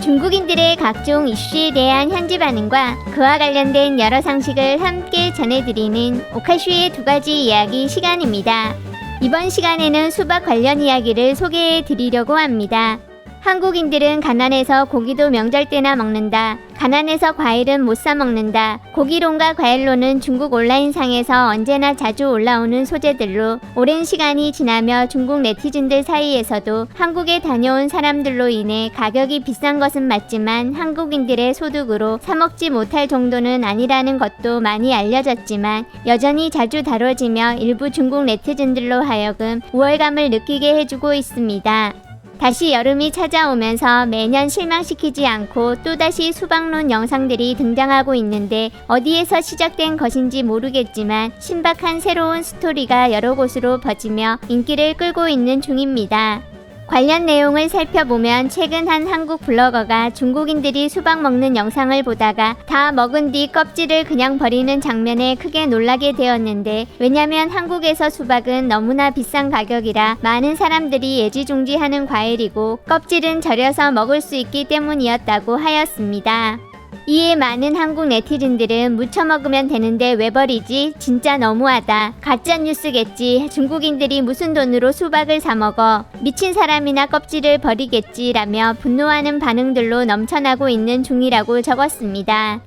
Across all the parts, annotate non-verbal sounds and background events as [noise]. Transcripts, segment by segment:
중국인들의 각종 이슈에 대한 현지 반응과 그와 관련된 여러 상식을 함께 전해드리는 오카슈의 두 가지 이야기 시간입니다. 이번 시간에는 수박 관련 이야기를 소개해 드리려고 합니다. 한국인들은 가난해서 고기도 명절 때나 먹는다. 가난해서 과일은 못 사 먹는다. 고기론과 과일론은 중국 온라인상에서 언제나 자주 올라오는 소재들로 오랜 시간이 지나며 중국 네티즌들 사이에서도 한국에 다녀온 사람들로 인해 가격이 비싼 것은 맞지만 한국인들의 소득으로 사먹지 못할 정도는 아니라는 것도 많이 알려졌지만 여전히 자주 다뤄지며 일부 중국 네티즌들로 하여금 우월감을 느끼게 해주고 있습니다. 다시 여름이 찾아오면서 매년 실망시키지 않고 또다시 수박론 영상들이 등장하고 있는데 어디에서 시작된 것인지 모르겠지만 신박한 새로운 스토리가 여러 곳으로 퍼지며 인기를 끌고 있는 중입니다. 관련 내용을 살펴보면 최근 한 한국 블로거가 중국인들이 수박 먹는 영상을 보다가 다 먹은 뒤 껍질을 그냥 버리는 장면에 크게 놀라게 되었는데 왜냐면 한국에서 수박은 너무나 비싼 가격이라 많은 사람들이 애지중지하는 과일이고 껍질은 절여서 먹을 수 있기 때문이었다고 하였습니다. 이에 많은 한국 네티즌들은 무쳐 먹으면 되는데 왜 버리지? 진짜 너무하다. 가짜 뉴스겠지. 중국인들이 무슨 돈으로 수박을 사 먹어? 미친 사람이나 껍질을 버리겠지라며 분노하는 반응들로 넘쳐나고 있는 중이라고 적었습니다.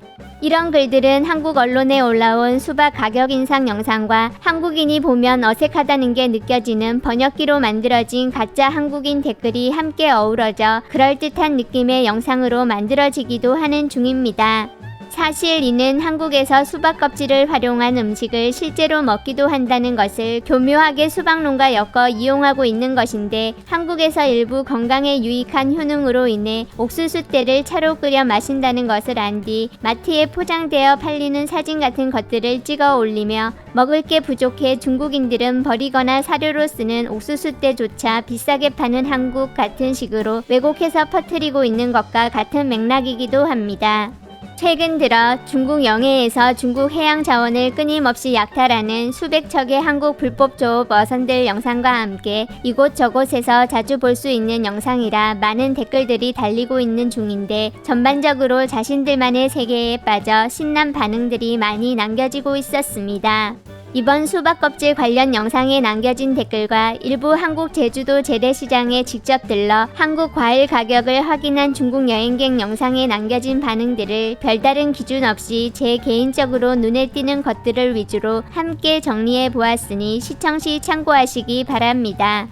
이런 글들은 한국 언론에 올라온 수박 가격 인상 영상과 한국인이 보면 어색하다는 게 느껴지는 번역기로 만들어진 가짜 한국인 댓글이 함께 어우러져 그럴듯한 느낌의 영상으로 만들어지기도 하는 중입니다. 사실 이는 한국에서 수박 껍질을 활용한 음식을 실제로 먹기도 한다는 것을 교묘하게 수박론과 엮어 이용하고 있는 것인데 한국에서 일부 건강에 유익한 효능으로 인해 옥수수 때를 차로 끓여 마신다는 것을 안 뒤 마트에 포장되어 팔리는 사진 같은 것들을 찍어 올리며 먹을 게 부족해 중국인들은 버리거나 사료로 쓰는 옥수수 때조차 비싸게 파는 한국 같은 식으로 왜곡해서 퍼뜨리고 있는 것과 같은 맥락이기도 합니다. 최근 들어 중국 영해에서 중국 해양 자원을 끊임없이 약탈하는 수백 척의 한국 불법 조업 어선들 영상과 함께 이곳저곳에서 자주 볼 수 있는 영상이라 많은 댓글들이 달리고 있는 중인데 전반적으로 자신들만의 세계에 빠져 신난 반응들이 많이 남겨지고 있었습니다. 이번 수박 껍질 관련 영상에 남겨진 댓글과 일부 한국 제주도 재래시장에 직접 들러 한국 과일 가격을 확인한 중국 여행객 영상에 남겨진 반응들을 별다른 기준 없이 제 개인적으로 눈에 띄는 것들을 위주로 함께 정리해 보았으니 시청 시 참고하시기 바랍니다.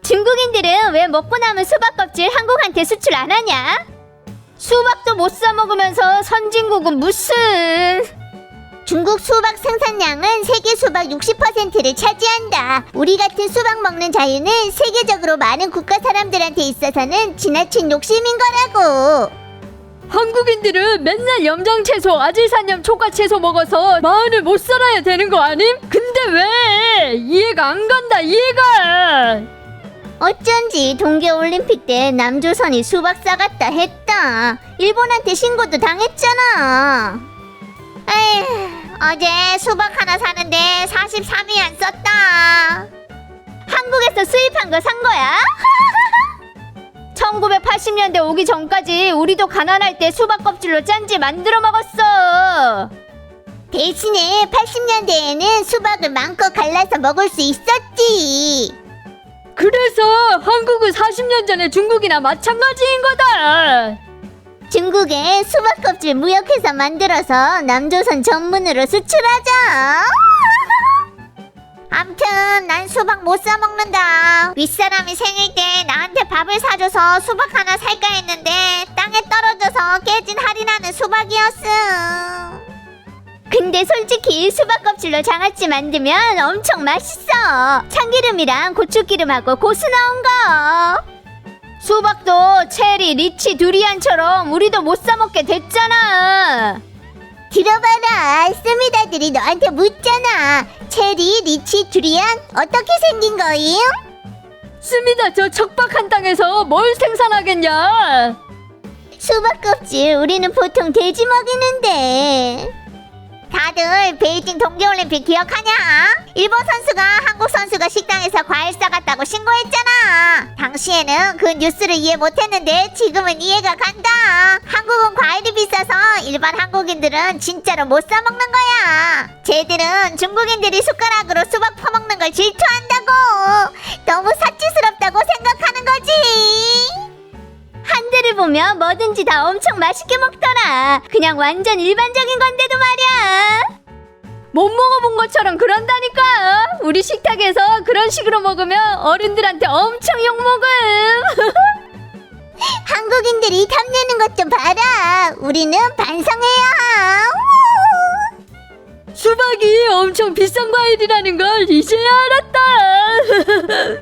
중국인들은 왜 먹고 남은 수박 껍질 한국한테 수출 안 하냐? 수박도 못 사 먹으면서 선진국은 무슨 중국 수박 생산량은 세계 수박 60%를 차지한다. 우리 같은 수박 먹는 자유는 세계적으로 많은 국가 사람들한테 있어서는 지나친 욕심인 거라고. 한국인들은 맨날 염장 채소, 아질산염 초과 채소 먹어서 마흔을 못 살아야 되는 거 아님? 근데 왜? 이해가 안 간다, 이해가! 어쩐지 동계올림픽 때 남조선이 수박 싸갔다 했다. 일본한테 신고도 당했잖아. 에휴, 어제 수박 하나 사는데 43위 안 썼다. 한국에서 수입한 거 산 거야? [laughs] 1980년대 오기 전까지 우리도 가난할 때 수박 껍질로 짠지 만들어 먹었어. 대신에 80년대에는 수박을 마음껏 갈라서 먹을 수 있었지. 그래서 한국은 40년 전에 중국이나 마찬가지인 거다! 중국에 수박 껍질 무역해서 만들어서 남조선 전문으로 수출하자. [laughs] 암튼 난 수박 못 사 먹는다. 윗사람이 생일 때 나한테 밥을 사줘서 수박 하나 살까 했는데 땅에 떨어져서 깨진 할인하는 수박이었음. 근데 솔직히 수박 껍질로 장아찌 만들면 엄청 맛있어. 참기름이랑 고추기름하고 고수 나온 거. 수박도 체리, 리치, 두리안처럼 우리도 못 사 먹게 됐잖아. 들어봐라 스미다들이 너한테 묻잖아 체리, 리치, 두리안 어떻게 생긴 거임? 씁니다, 저 척박한 땅에서 뭘 생산하겠냐? 수박 껍질 우리는 보통 돼지 먹이는데 다들 베이징 동계올림픽 기억하냐? 일본 선수가 한국 선수가 식당에서 과일 싸갔다고 신고했잖아 당 당시에는 그 뉴스를 이해 못했는데 지금은 이해가 간다. 한국은 과일이 비싸서 일반 한국인들은 진짜로 못 사 먹는 거야. 쟤들은 중국인들이 숟가락으로 수박 퍼먹는 걸 질투한다고. 뭐든지 다 엄청 맛있게 먹더라. 그냥 완전 일반적인 건데도 말이야. 못 먹어본 것처럼 그런다니까. 우리 식탁에서 그런 식으로 먹으면 어른들한테 엄청 욕먹음. [laughs] 한국인들이 탐내는 것 좀 봐라. 우리는 반성해야 함. 수박이 엄청 비싼 과일이라는 걸 이제야 알았다. [laughs]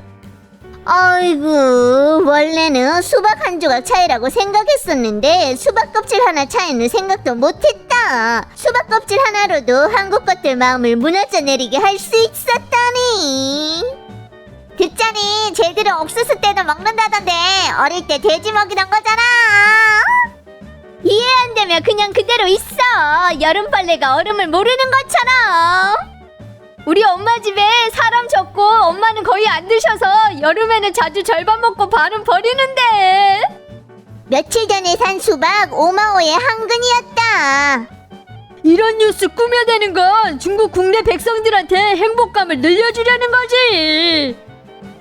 아이고 원래는 수박 한 조각 차이라고 생각했었는데 수박 껍질 하나 차이는 생각도 못했다 수박 껍질 하나로도 한국 것들 마음을 무너져 내리게 할 수 있었다니 듣자니 쟤들은 옥수수 때도 먹는다던데 어릴 때 돼지 먹이던 거잖아 이해 안 되면 그냥 그대로 있어. 여름벌레가 얼음을 모르는 것처럼. 우리 엄마 집에 사람 적고 엄마는 거의 안 드셔서 여름에는 자주 절반 먹고 반은 버리는데. 며칠 전에 산 수박 오마오의 한근이었다 이런 뉴스 꾸며대는 건 중국 국내 백성들한테 행복감을 늘려주려는 거지.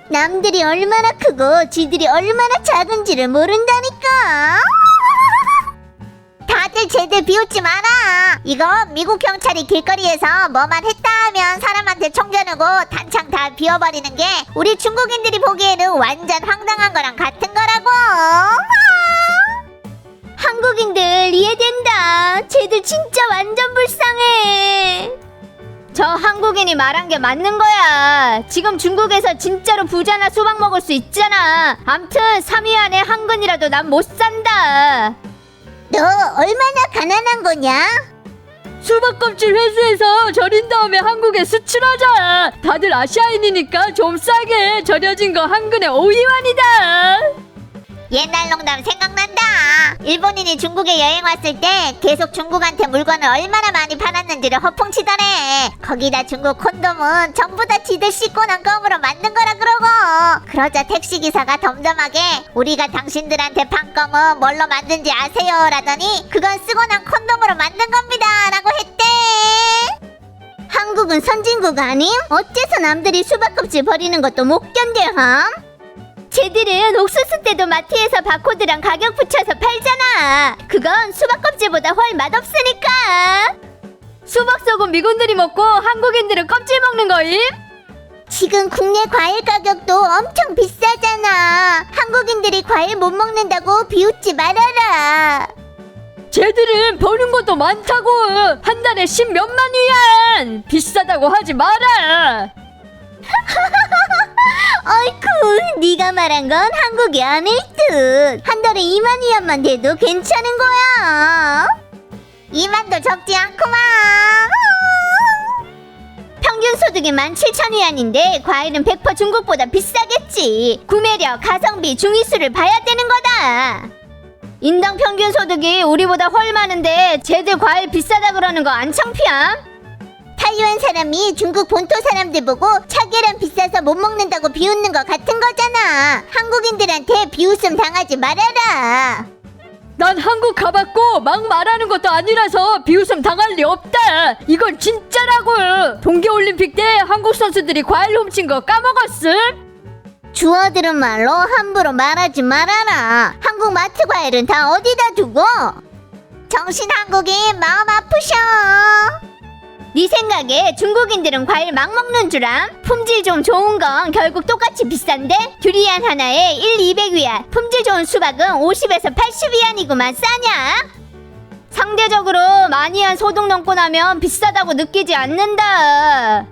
남들이 얼마나 크고 지들이 얼마나 작은지를 모른다니까. 다들 쟤들 비웃지 마라. 이거 미국 경찰이 길거리에서 뭐만 했다 하면 사람한테 총 겨누고 단창 다 비워버리는 게 우리 중국인들이 보기에는 완전 황당한 거랑 같은 거라고. 한국인들 이해된다. 쟤들 진짜 완전 불쌍해. 저 한국인이 말한 게 맞는 거야. 지금 중국에서 진짜로 부자나 수박 먹을 수 있잖아. 암튼 3위 안에 한근이라도 난 못 산다. 너 얼마나 가난한 거냐? 수박 껍질 회수해서 절인 다음에 한국에 수출하자. 다들 아시아인이니까 좀 싸게 절여진 거 한 근에 5위환이다. 옛날 농담 생각난다. 일본인이 중국에 여행 왔을 때 계속 중국한테 물건을 얼마나 많이 팔았는지를 허풍치더래. 거기다 중국 콘돔은 전부 다 지들 씻고 난 껌으로 만든 거라 그러고. 그러자 택시 기사가 덤덤하게 우리가 당신들한테 판 껌은 뭘로 만든지 아세요? 라더니 그건 쓰고 난 콘돔으로 만든 겁니다. 라고 했대. 한국은 선진국 아님? 어째서 남들이 수박 껍질 버리는 것도 못 견뎌, 함? 쟤들은 옥수수 때도 마트에서 바코드랑 가격 붙여서 팔잖아. 그건 수박 껍질보다 훨 맛없으니까. 수박 속은 미군들이 먹고 한국인들은 껍질 먹는 거임? 지금 국내 과일 가격도 엄청 비싸잖아. 한국인들이 과일 못 먹는다고 비웃지 말아라. 쟤들은 버는 것도 많다고 한 달에 십몇만 위안 비싸다고 하지 마라 [laughs] 어이쿠, 네가 말한 건 한국이 아닐 듯. 한 달에 2만 위안만 돼도 괜찮은 거야. 2만도 적지 않구만. 평균 소득이 17,000위안인데 과일은 100% 중국보다 비싸겠지. 구매력, 가성비, 중위수를 봐야 되는 거다. 인당 평균 소득이 우리보다 훨 많은데 쟤들 과일 비싸다 그러는 거 안 창피함? 타이완 사람이 중국 본토 사람들 보고 차계란 비싸서 못 먹는다고 비웃는 거 같은 거잖아. 한국인들한테 비웃음 당하지 말아라. 난 한국 가봤고 막 말하는 것도 아니라서 비웃음 당할 리 없다 이건 진짜라고 동계올림픽 때 한국 선수들이 과일 훔친 거 까먹었음? 주워들은 말로 함부로 말하지 말아라. 한국 마트 과일은 다 어디다 두고? 정신 한국인 마음 아프셔. 네 생각에 중국인들은 과일 막 먹는 줄 암? 품질 좀 좋은 건 결국 똑같이 비싼데? 두리안 하나에 1, 200위안 품질 좋은 수박은 50에서 80위안이구만 싸냐? 상대적으로 많이 한 소득 넘고 나면 비싸다고 느끼지 않는다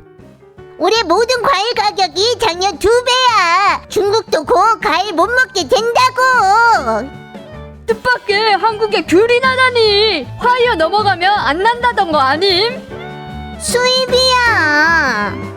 우리 모든 과일 가격이 작년 두 배야. 중국도 곧 과일 못 먹게 된다고. 뜻밖의 한국에 귤이 나다니 화이어 넘어가면 안 난다던 거 아님? 수입이야.